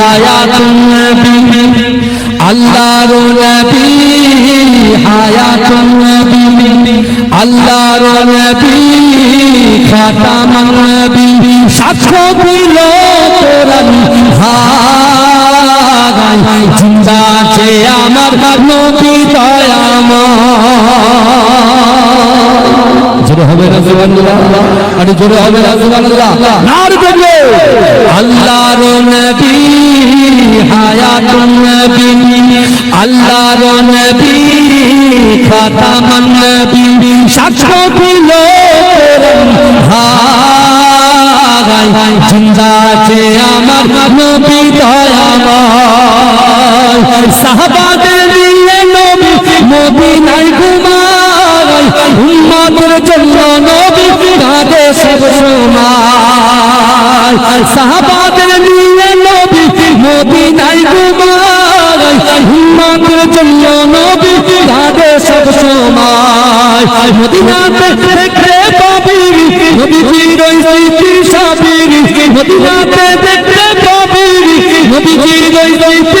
হায়াতুন নবী আল্লাহর নবী হায়াতুন নবী আল্লাহর নবী খাতামান নবী সাক্ষ্য দিল কোরআন হায় জিন্দা আছে আমার নবী দয়াময়। জোরে হবে না সুবহানাল্লাহ আরে জোরে হবে না সুবহানাল্লাহ নার দেবে খাতামান নবী সাক্ষ্য দিল। জিন্দা আছে আমার নবী নিয়ে নবী মদিনায় ঘুমায়। উম্মতের জন্য নবী সব নবী মদিনায় ঘুমায়। উম্মতের জন্য মদিনাতে দেখতে পাবি। নবীজির ওই স্মৃতি সাবির। মদিনাতে দেখতে পাবি। নবীজির ওই স্মৃতি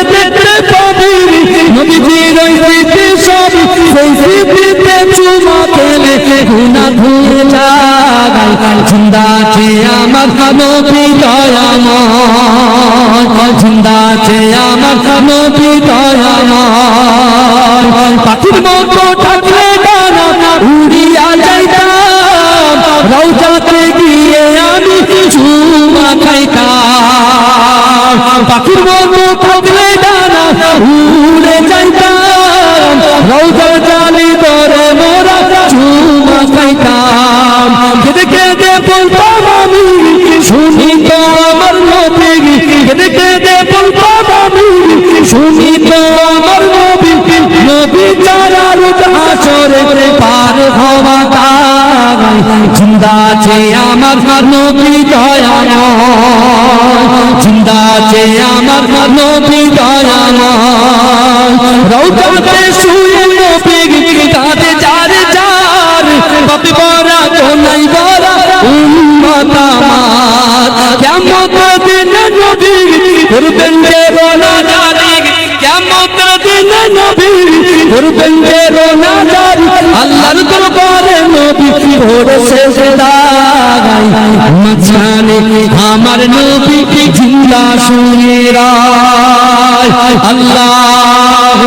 নবীজির ওই সবই সেই স্মৃতিতে চুমা খেলে যায় জিন্দা আছে আমার নবী দয়াময় জিন্দা আছে আমার নবী দয়াময় পাখির মতো থাকলে ডানা, উড়িয়া যাইতাম। রৌজাতে গিয়ে আমি চুমা খাইতাম। পাখির মতো থাকলে উড়ে যাইতাম আমার নবী দয়াময় আমার নবী দয়াময় রৌদাতে শুয়ে নবী কাঁদে যার যার বাপি বড়া কোনাই বড়া উম্মত আমার। কেমন দিন নবী করবেন যে রোনা জানি কেমন দিন নবী করবেন যে রোনা দাঁড়াই মাঝখানে আমার নবীকে জিন্দা শুনে রায়। আল্লাহ